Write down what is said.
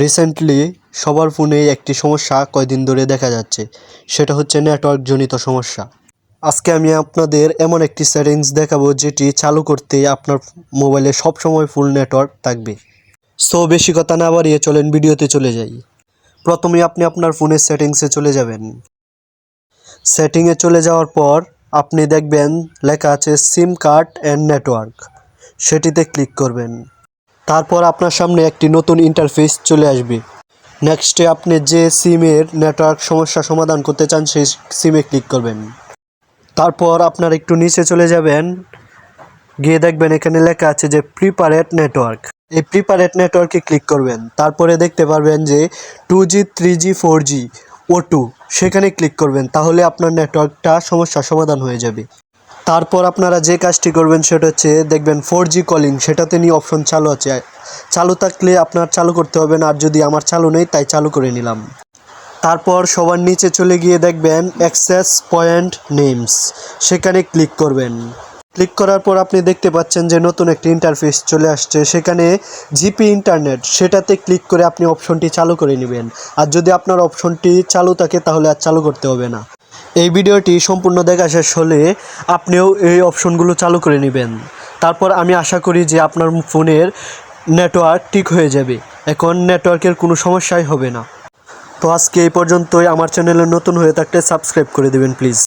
Recently সবার ফোনেই একটি সমস্যা কয়দিন ধরে দেখা যাচ্ছে। সেটা হচ্ছে নেটওয়ার্কজনিত সমস্যা। আজকে আমি আপনাদের এমন একটি সেটিংস দেখাবো, যেটি চালু করতে আপনার মোবাইলে সবসময় ফুল নেটওয়ার্ক থাকবে। সো বেশি কথা না বাড়িয়ে চলেন ভিডিওতে চলে যাই। প্রথমে আপনি আপনার ফোনের সেটিংসে চলে যাবেন। সেটিংয়ে চলে যাওয়ার পর আপনি দেখবেন লেখা আছে সিম কার্ড অ্যান্ড নেটওয়ার্ক সেটিতে ক্লিক করবেন। তারপর আপনার সামনে একটি নতুন ইন্টারফেস চলে আসবে। নেক্সটে আপনি যে সিমের নেটওয়ার্ক সমস্যা সমাধান করতে চান, সেই সিমে ক্লিক করবেন। তারপর আপনার একটু নিচে চলে যাবেন। গিয়ে দেখবেন এখানে লেখা আছে যে প্রিপারেট নেটওয়ার্ক এই প্রিপারেট নেটওয়ার্কে ক্লিক করবেন। তারপরে দেখতে পারবেন যে two G three G four G ও টু সেখানে ক্লিক করবেন। তাহলে আপনার নেটওয়ার্কটা সমস্যার সমাধান হয়ে যাবে। তারপর আপনারা যে কাজটি করবেন সেটা হচ্ছে দেখবেন ফোর জি কলিং সেটাতে নিয়ে অপশন চালু আছে। চালু থাকলে আপনার চালু করতে হবে না, আর যদি আমার চালু নেই, তাই চালু করে নিলাম। তারপর সবার নিচে চলে গিয়ে দেখবেন অ্যাক্সেস পয়েন্ট নেমস সেখানে ক্লিক করবেন। ক্লিক করার পর আপনি দেখতে পাচ্ছেন যে নতুন একটি ইন্টারফেস চলে আসছে, সেখানে জিপি ইন্টারনেট সেটাতে ক্লিক করে আপনি অপশনটি চালু করে নেবেন। আর যদি আপনার অপশনটি চালু থাকে, তাহলে আর চালু করতে হবে না। এই ভিডিওটি সম্পূর্ণ দেখা শেষ হলে আপনিও এই অপশনগুলো চালু করে নেবেন। তারপর আমি আশা করি যে আপনার ফোনের নেটওয়ার্ক ঠিক হয়ে যাবে। এখন নেটওয়ার্কের কোনো সমস্যাই হবে না। তো আজকে এই পর্যন্তই। আমার চ্যানেলে নতুন হয়ে থাকলে সাবস্ক্রাইব করে দেবেন, প্লিজ।